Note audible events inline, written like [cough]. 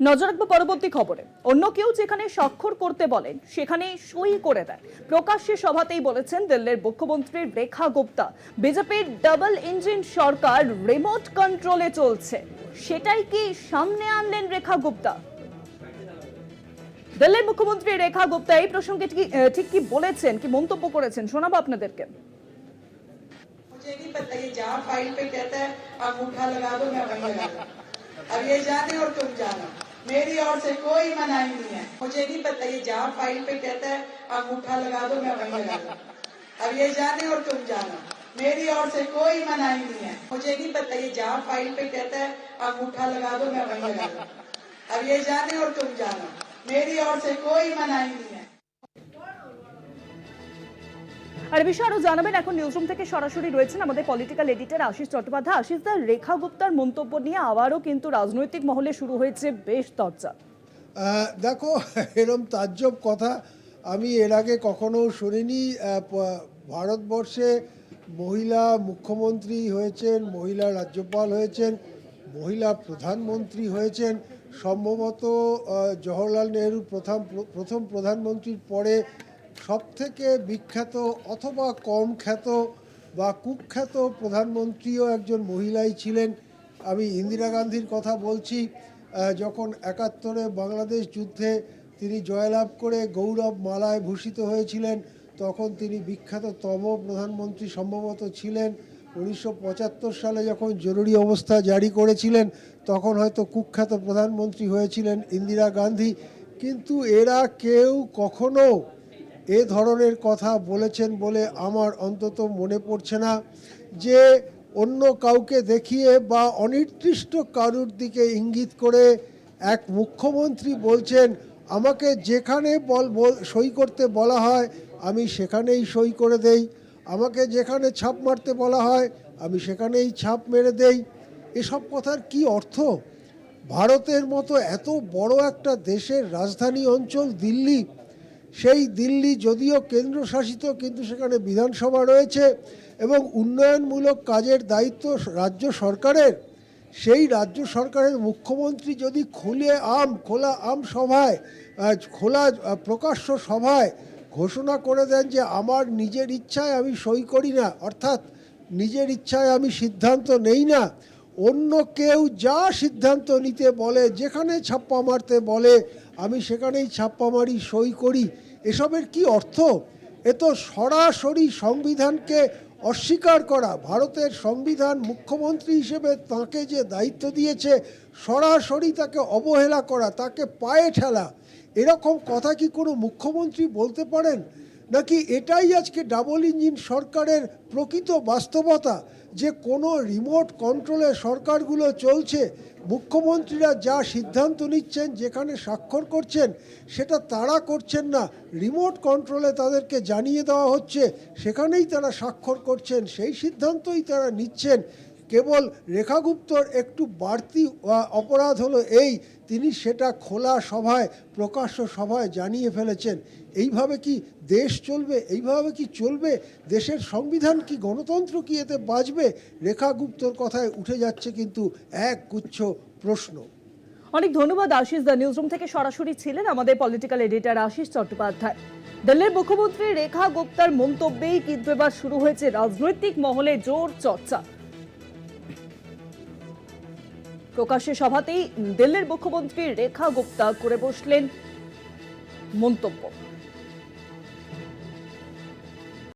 নজর রাখবো পরবর্তী খবরে অন্য কেউ যেখানে স্বাক্ষর করতে বলেন সেখানে সই করে দেয় প্রকাশ্যে সভাতেই বলেছেন দিল্লির মুখ্যমন্ত্রী রেখা গুপ্তা বিজেপির ডাবল ইঞ্জিন সরকার রিমোট কন্ট্রোলে চলছে সেটাই কি সামনে আনলেন রেখা গুপ্তা দিল্লির মুখ্যমন্ত্রী রেখা গুপ্তা এই প্রসঙ্গে ঠিক- আহ, ঠিক কি বলেছেন কি মন্তব্য করেছেন শোনাবো আপনাদেরকে मुझे नहीं पता ये जहाँ फाइल पे कहता है अंगूठा लगा दो मैं वहीं लगा दूं। अब ये जाने और तुम जानो मेरी ओर से कोई मनाही नहीं है। मुझे नहीं पता, ये जहाँ फ़ाइल पे कहता है अंगूठा लगा दो, मैं वहीं लगा दू। अब ये जाने और तुम जानो। मेरी ओर से कोई मनाही नहीं है। मुझे नहीं पता, ये जहाँ फ़ाइल पे कहता है अंगूठा लगा दो, मैं वहीं लगा दू। अब ये जाने और तुम जानो। मेरी ओर से कोई मनाही नहीं है। আর বিষয়ে আরও জানাবেন এখন নিউজরুম থেকে সরাসরি রয়েছেন আমাদের পলিটিক্যাল এডিটর আশিস চট্টোপাধ্যায়। আশিস দা রেখা গুপ্তার মন্তব্য নিয়ে আবারও কিন্তু রাজনৈতিক মহলে শুরু হয়েছে বেশ আহ, দেখো [laughs] এরম তাজ্জব কথা আমি এর আগে কখনো শুনিনি। ভারতবর্ষে মহিলা মুখ্যমন্ত্রী হয়েছেন মহিলা রাজ্যপাল হয়েছেন মহিলা প্রধানমন্ত্রী হয়েছেন সম্ভবত জওহরলাল নেহরু প্রথম প্রথম প্রধানমন্ত্রীর পরে সবথেকে বিখ্যাত অথবা কম খ্যাত বা কুখ্যাত প্রধানমন্ত্রীও একজন মহিলাই ছিলেন। আমি ইন্দিরা গান্ধীর কথা বলছি যখন একাত্তরে বাংলাদেশ যুদ্ধে তিনি জয়লাভ করে গৌরব মালায় ভূষিত হয়েছিলেন, তখন তিনি বিখ্যাততম প্রধানমন্ত্রী সম্ভবত ছিলেন। উনিশশো পঁচাত্তর সালে যখন জরুরি অবস্থা জারি করেছিলেন, তখন হয়তো কুখ্যাত প্রধানমন্ত্রী হয়েছিলেন ইন্দিরা গান্ধী। কিন্তু এরা কেউ কখনো এ ধরনের কথা বলেছেন বলে আমার অন্তত মনে পড়ছে না যে অন্য কাউকে দেখিয়ে বা অনির্দিষ্ট কারুর দিকে ইঙ্গিত করে এক মুখ্যমন্ত্রী বলছেন, আমাকে যেখানে বল সই করতে বলা হয়, আমি সেখানেই সই করে দেই। আমাকে যেখানে ছাপ মারতে বলা হয়, আমি সেখানেই ছাপ মেরে দেই। এসব কথার কি অর্থ? ভারতের মতো এত বড় একটা দেশের রাজধানী অঞ্চল দিল্লি সেই দিল্লি যদিও কেন্দ্রশাসিত, কিন্তু সেখানে বিধানসভা রয়েছে এবং উন্নয়নমূলক কাজের দায়িত্ব রাজ্য সরকারের। সেই রাজ্য সরকারের মুখ্যমন্ত্রী যদি খুলে আম, খোলা আম সভায় খোলা প্রকাশ্য সভায় ঘোষণা করে দেন যে আমার নিজের ইচ্ছায় আমি সই করি না, অর্থাৎ নিজের ইচ্ছায় আমি সিদ্ধান্ত নেই না, অন্য কেউ যা সিদ্ধান্ত নিতে বলে, যেখানে ছাপ্পা মারতে বলে, আমি সেখানেই ছাপ্পা মারি, সই করি। এসবের কি অর্থ? এ তো সরাসরি সংবিধানকে অস্বীকার করা। ভারতের সংবিধান মুখ্যমন্ত্রী হিসেবে তাকে যে দায়িত্ব দিয়েছে, সরাসরি তাকে অবহেলা করা, তাকে পায়ে ঠেলা, এরকম কথা কি কোনো মুখ্যমন্ত্রী বলতে পারেন? নাকি এটাই আজকে ডাবল ইঞ্জিন সরকারের প্রকৃত বাস্তবতা যে কোনো রিমোট কন্ট্রোলে সরকারগুলো চলছে, মুখ্যমন্ত্রীরা যা সিদ্ধান্ত নিচ্ছেন, যেখানে স্বাক্ষর করছেন, সেটা তারা করছেন না। রিমোট কন্ট্রোলে তাদেরকে জানিয়ে দেওয়া হচ্ছে, সেখানেই তারা স্বাক্ষর করছেন, সেই সিদ্ধান্তই তারা নিচ্ছেন। কেবল রেখাগুপ্তর একটু বাড়তি অপরাধ হলো এই, তিনি সেটা খোলা সভায়, প্রকাশ্য সভায় জানিয়ে ফেলেছেন। এইভাবে কি দেশ চলবে? এইভাবে কি চলবে? দেশের সংবিধান কি, গণতন্ত্র কি এতে বাঁচবে? রেখাগুপ্তর কথায় উঠে যাচ্ছে কিন্তু এক গুচ্ছ প্রশ্ন। অনেক ধন্যবাদ আশিস দা। নিউজরুম থেকে সরাসরি ছিলেন আমাদের পলিটিক্যাল এডিটর আশিস চট্টোপাধ্যায়। দিল্লির মুখ্যমন্ত্রী রেখা গুপ্তার মন্তব্যেই কিন্তু এবার শুরু হয়েছে রাজনৈতিক মহলে জোর চর্চা। প্রকাশ্যে সভাতেই দিল্লির মুখ্যমন্ত্রী রেখা গুপ্তা করে বসলেন মন্তব্য।